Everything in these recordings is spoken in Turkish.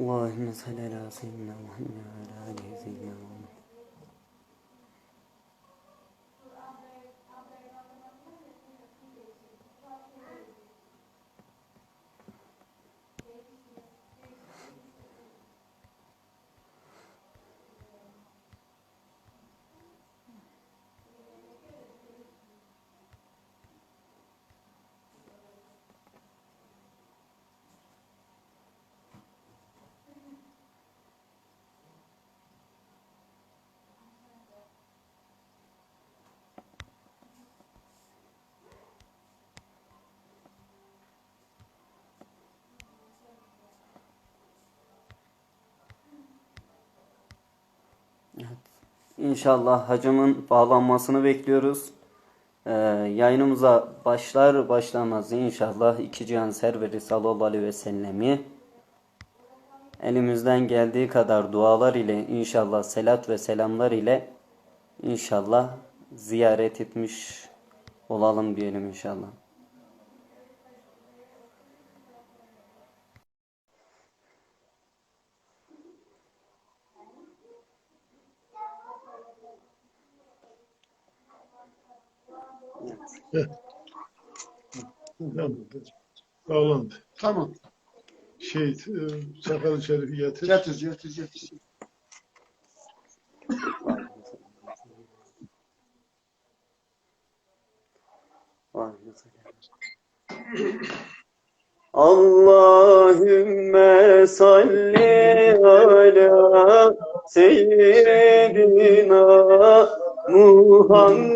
Allahümme salli ala seyyidina Muhammed ve ala alihi seyyidina Muhammed. İnşallah hacımın bağlanmasını bekliyoruz. Ee, yayınımıza başlar başlamaz inşallah iki cihan serveri sallallahu aleyhi ve sellemi elimizden geldiği kadar dualar ile inşallah selat ve selamlar ile inşallah ziyaret etmiş olalım diyelim inşallah. Bağlandı. Tamam. Şey, e, sakalı şerifi getir. Getir, getir, getir. Allahümme salli ala seyyidina Muhammedin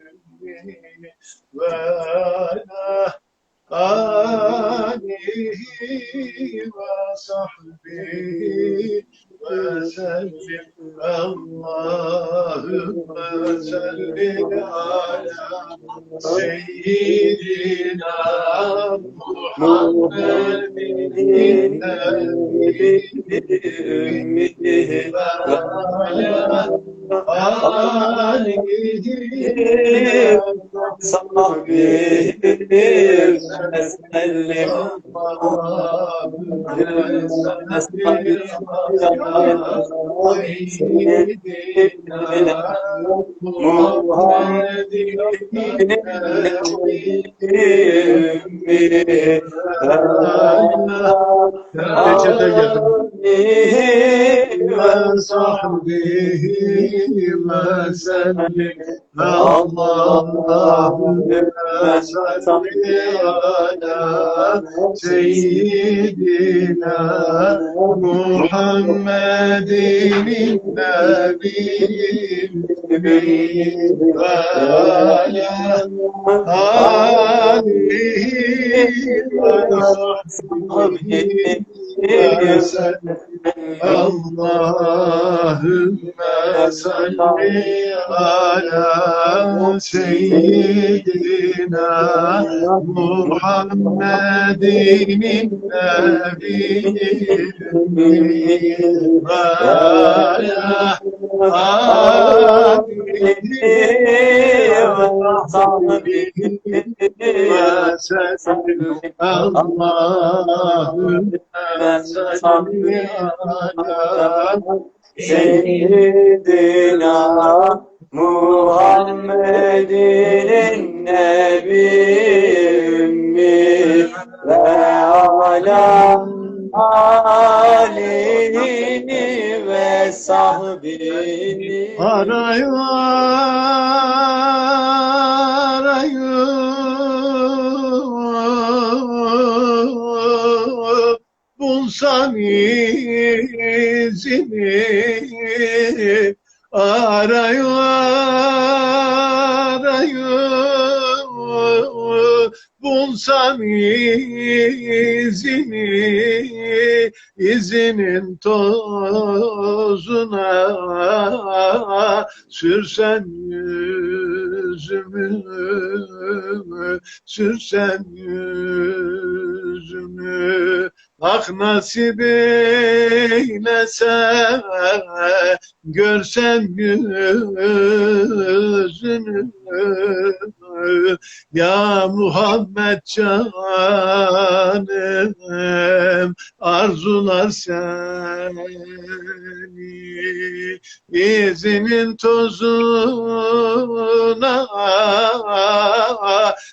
ve ala alihi ve sahbihi ve Allahümme salli ala seyyidina Muhammedin nebiyyin ve ala alihi Reçete geldi. ve Allahümme salli ala seyyidina Muhammedin nebiyyin ve ala alihi ve sahbihi ve sellim Allahümme salli ala seyyidina Muhammedin ala alihi ve ala Nebiyyi ve ala alihi ve sahbihi Arayı arayı bulsam izini arayı arayı bulsam izini izinin tozuna sürsen yüzümü sürsen yüzümü. Ah nasip eylese görsem yüzünü. Ya Muhammed canım arzular seni izinin tozuna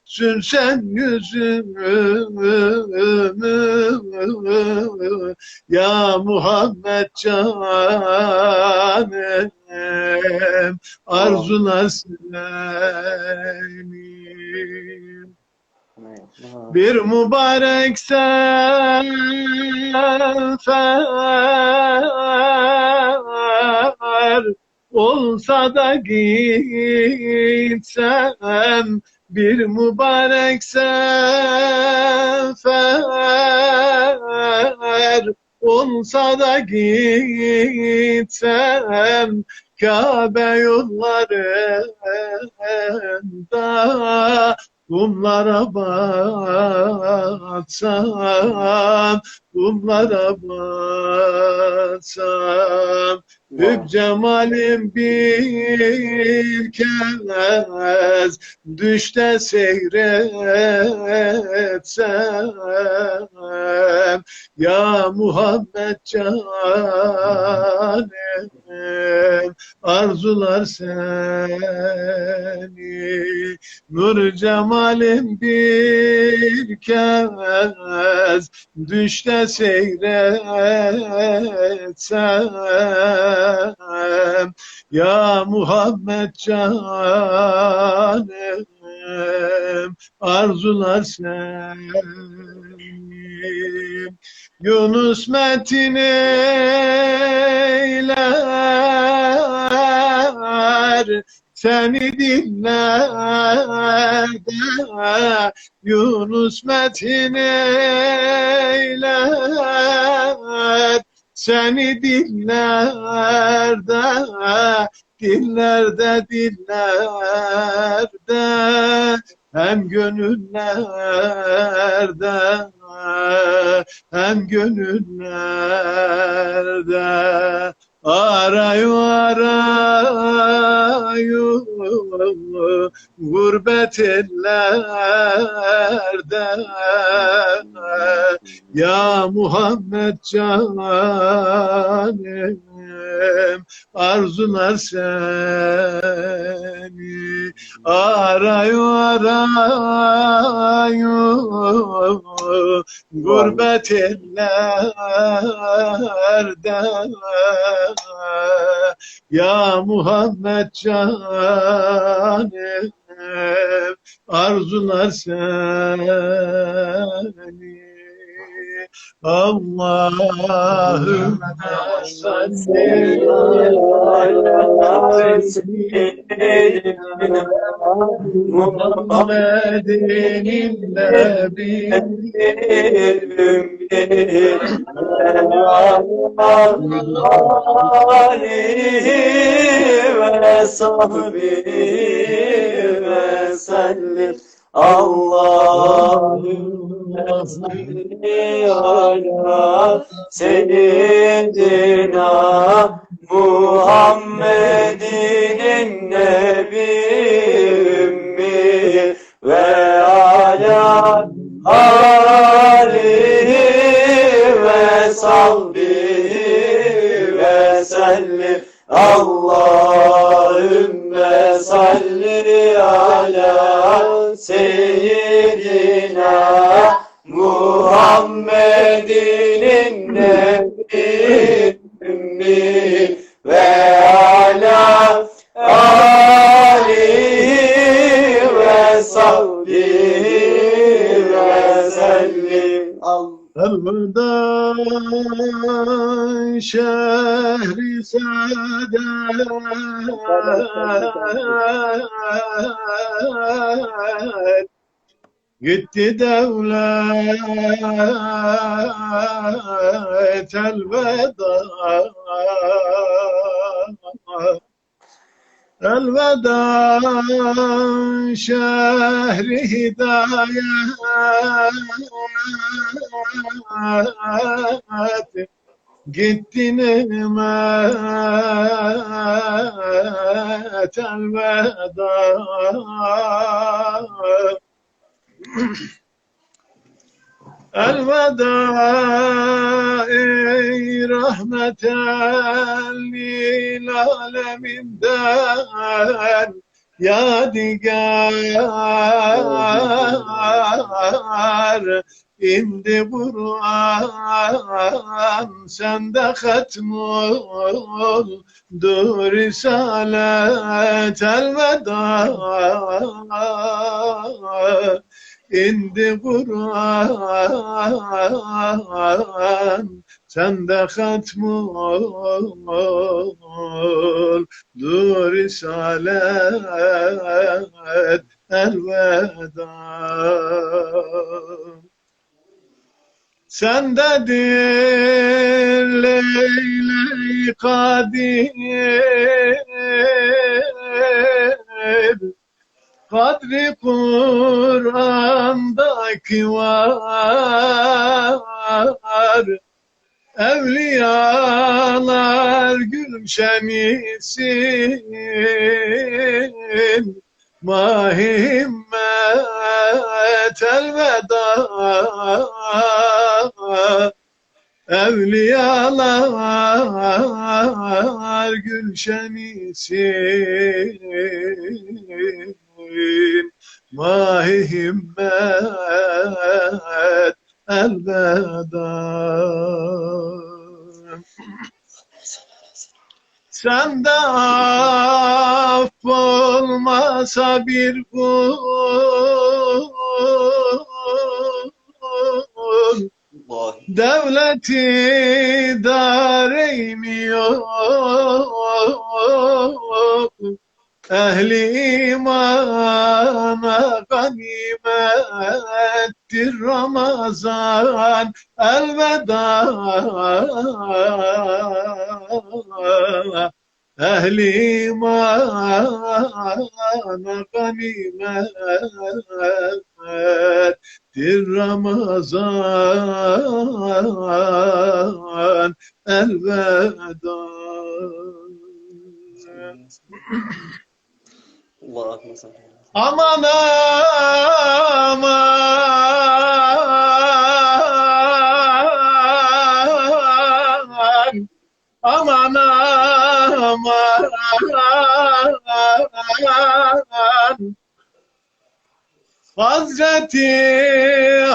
sürsen yüzümü. Ya Muhammed canım arzular seni bir mübarek sefer olsa da gitsem bir mübarek sefer olsa da gitsem Kabe yollarında kumlara batsam, kumlara batsam. Hüb cemalim bir kez düşte seyretsem ya Muhammed canım arzular seni nur cemalim bir kez. Düşte seyretsem ya Muhammed canım arzular seni Yunus Metin eyler. Seni dinler. Yunus Metin eyler. Seni dillerde dillerde dillerde hem gönüllerde hem gönüllerde arayı arayı gurbet ellerde. Ya Muhammed canım arzular seni. Arayı arayı gurbet ellerde ya Muhammed canım arzular seni Allahümme salli ala Muhammedin nebi ve sahbihi ve sellim Allahümme ala seyyidina Muhammedin nebi ümmi ve ala alihi ve sahbihi ve sellim. Allahümme salli ala seyyidina saadet Gitti devlet elveda. Elveda şehri hidayet Gitti nimet elveda. Elveda ey rahmeten lil aleminden Yadigar indi Kur'an sende hatmul dur risalet elveda. İndi Kur'an sende hatmul dur risalet elveda. Sendedir Leyle-i Kadir. Kadri Kur'an'daki var Evliyalar gülşenisin Mahimmet elveda. Evliyalar gülşenisin Mahi himmet elveda. Sende af olmasa bir kul Devleti dareyn yok Ehli imana ganimettir Ramazan elveda. Ehli imana ganimettir Ramazan elveda. Ala Aman aman aman Hazreti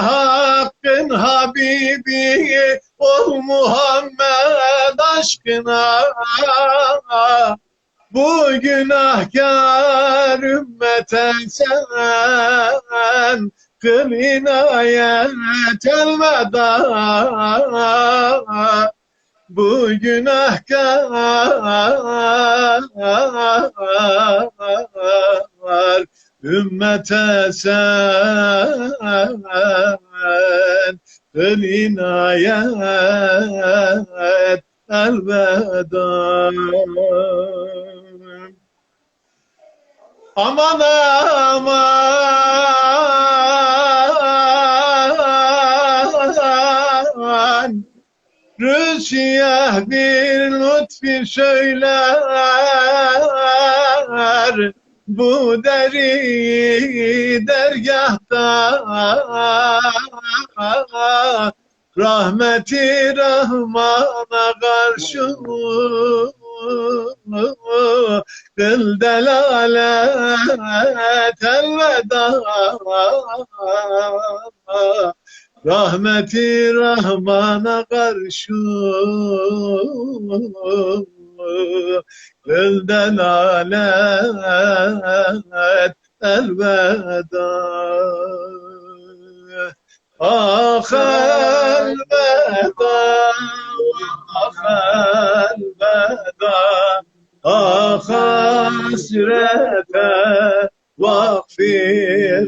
Hakk'ın Habibi ol Muhammed aşkına. Bu günahkar ümmete sen kıl inayet elveda. Bu günahkar ümmete sen kıl inayet elveda. Aman aman. Rüzgar bir lütfi söyler Bu deri dergahta. Rahmeti Rahman'a karşı Kıl delalet elveda Rahmeti Rahman'a karşı Kıl delalet elveda. Ah elveda Ah elveda. Ah hasrete vakfi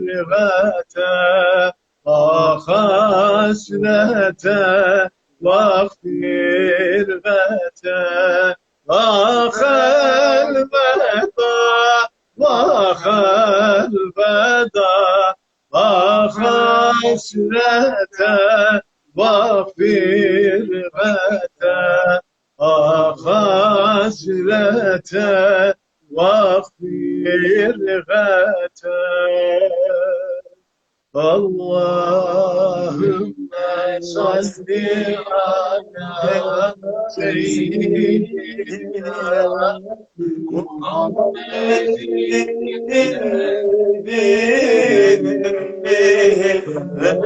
firgete. Ah hasrete Vah firgete hasrete Vah firgete Ah hasrete Vah firgete Allahümme salli ala seyyidina ve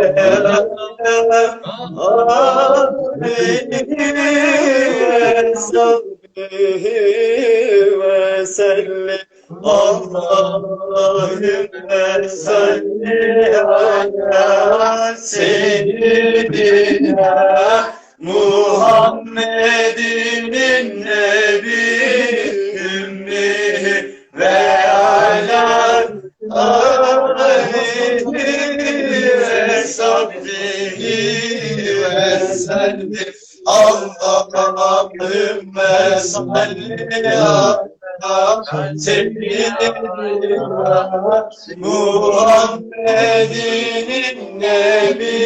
Muhammedin nebi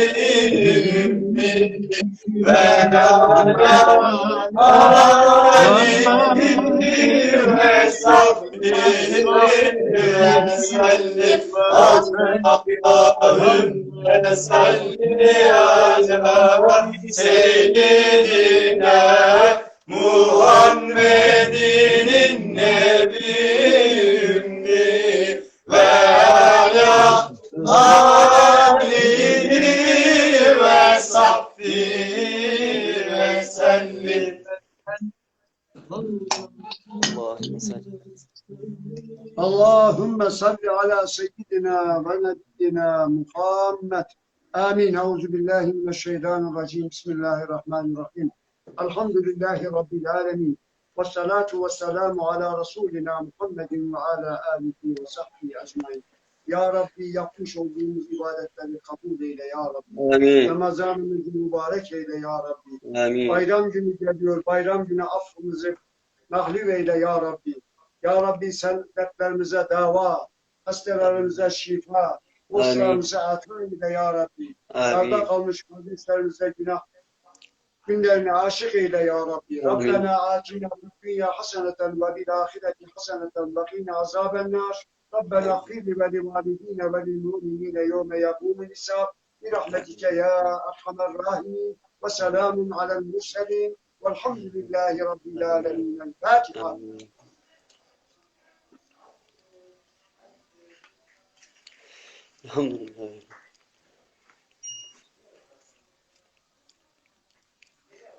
ve alihi ve sahbihi ve sellem Allahümme salli ala seyyidina Muhammed'in nebimdi ve ala alihi ve sahbihi ve sellim. Allahümme salli. Allahümme salli ala seyyidina ve nebiyyina Muhammed. Amin. Euzu billahi mineşşeytanirracim. Bismillahirrahmanirrahim. Elhamdülillahi Rabbil alemin. Ve salatu ve selamu ala Resulina Muhammedin ve ala alihi ve sahbihi ecmain. Ya Rabbi yapmış olduğumuz ibadetleri kabul eyle Ya Rabbi. Amin. Ramazanımızı mübarek eyle Ya Rabbi. Amin. Bayram günü geliyor. Bayram günü affımızı mahliv eyle Ya Rabbi. Ya Rabbi sen dertlerimize dava, hastalarımıza şifa, boşlarımıza atma eyle Ya Rabbi. Amin. Sarda kalmış kardeşlerimize günah إنا عاشق إلى يا ربي. ربنا آتنا في الدنيا حسنة وفي الآخرة حسنة وقنا عذاب النار. ربنا اغفر لي ولوالدينا وللمؤمنين يوم يقوم الحساب. برحمتك يا أرحم الراحمين. وسلام على المرسلين. والحمد لله رب العالمين. الفاتحة. الحمد لله.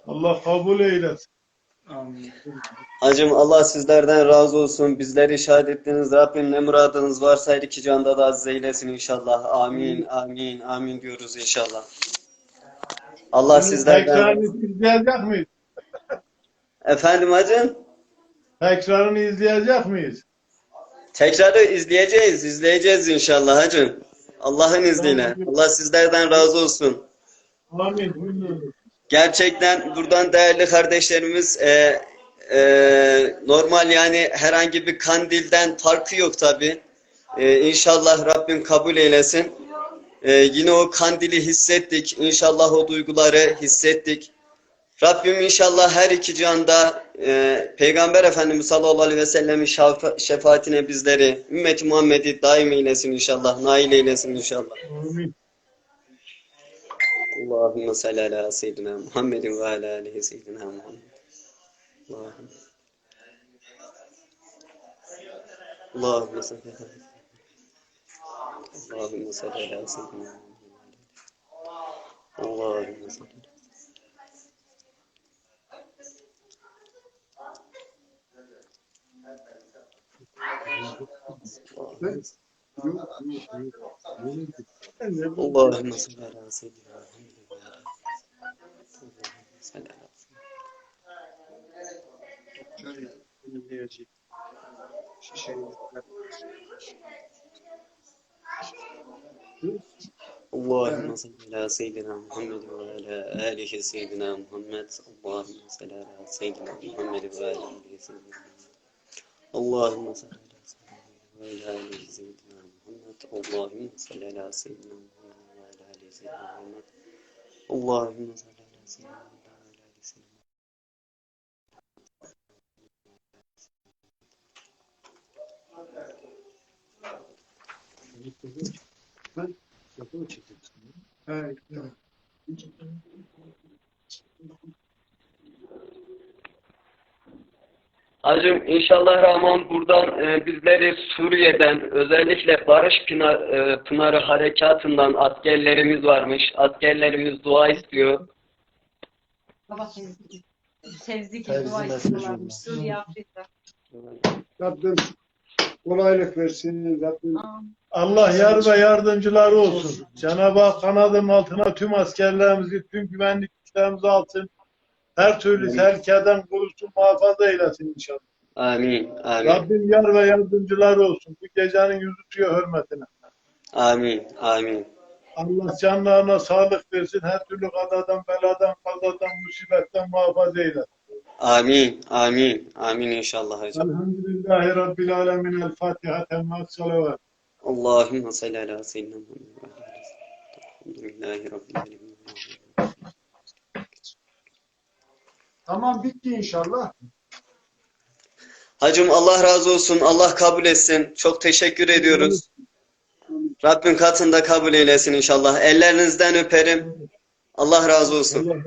Allah kabul eylesin. Hacım Allah sizlerden razı olsun. Bizleri şahit ettiniz. Rabbim ne muradınız varsa her iki canda da aziz eylesin inşallah. Amin, amin, amin diyoruz inşallah. Allah sizlerden... Tekrarını izleyecek miyiz? Efendim hacım? Tekrarını izleyecek miyiz? Tekrarı izleyeceğiz, izleyeceğiz inşallah hacım. Allah'ın izniyle. Allah sizlerden razı olsun. Amin. Gerçekten buradan değerli kardeşlerimiz e, e, normal yani herhangi bir kandilden farkı yok tabi. E, inşallah Rabbim kabul eylesin. E, yine o kandili hissettik. İnşallah o duyguları hissettik. Rabbim inşallah her iki canda e, Peygamber Efendimiz sallallahu aleyhi ve sellemin şafa- şefaatine bizleri, ümmeti Muhammed'i daim eylesin inşallah, nail eylesin inşallah. Amin. Allahümme salli ala seyyidina Muhammedin ve ala alihi seyyidina Muhammed. Allahümme. Allahümme salli ala Allahümme salli ala seyyidina Muhammed. Allahümme salli ala Allahümme salli ala seyyidina اللهم صل على سيدنا محمد وعلى آله سيدنا محمد. اللهم صل على سيدنا محمد وعلى آله سيدنا محمد. اللهم صل على سيدنا محمد وعلى آله سيدنا محمد. اللهم صل على سيدنا محمد وعلى آله سيدنا محمد. اللهم صل على سيدنا محمد Evet. Hacım inşallah Rahman buradan e, bizleri Suriye'den özellikle Barış Pınar, e, Pınarı Harekatı'ndan askerlerimiz varmış. Askerlerimiz dua istiyor. Baba gibi Tevzi dua istiyorlarmış. Suriye, Afrika. Rabbim kolaylık versin. Rabbim. Allah yar ve yardımcıları olsun. Cenab-ı Hak kanadının altına tüm askerlerimizi, tüm güvenlik güçlerimizi alsın. Her türlü tehlikeden korusun, muhafaza eylesin inşallah. Amin. Amin. Rabbim yar ve yardımcıları olsun. Bu gecenin yüzü suyu hürmetine. Amin. Amin. Allah canlarına sağlık versin. Her türlü kadadan, beladan, kazadan, musibetten muhafaza eylesin. Amin. Amin. Amin inşallah hocam. Elhamdülillahi Rabbil Alemin. El Fatiha. Temmat salavat. Allahümme salli ala seyyidina Muhammed Elhamdülillahi Rabbil alemin. tamam bitti inşallah. Hacım Allah razı olsun. Allah kabul etsin. Çok teşekkür ediyoruz. Rabbin katında kabul eylesin inşallah. Ellerinizden öperim. Allah razı olsun.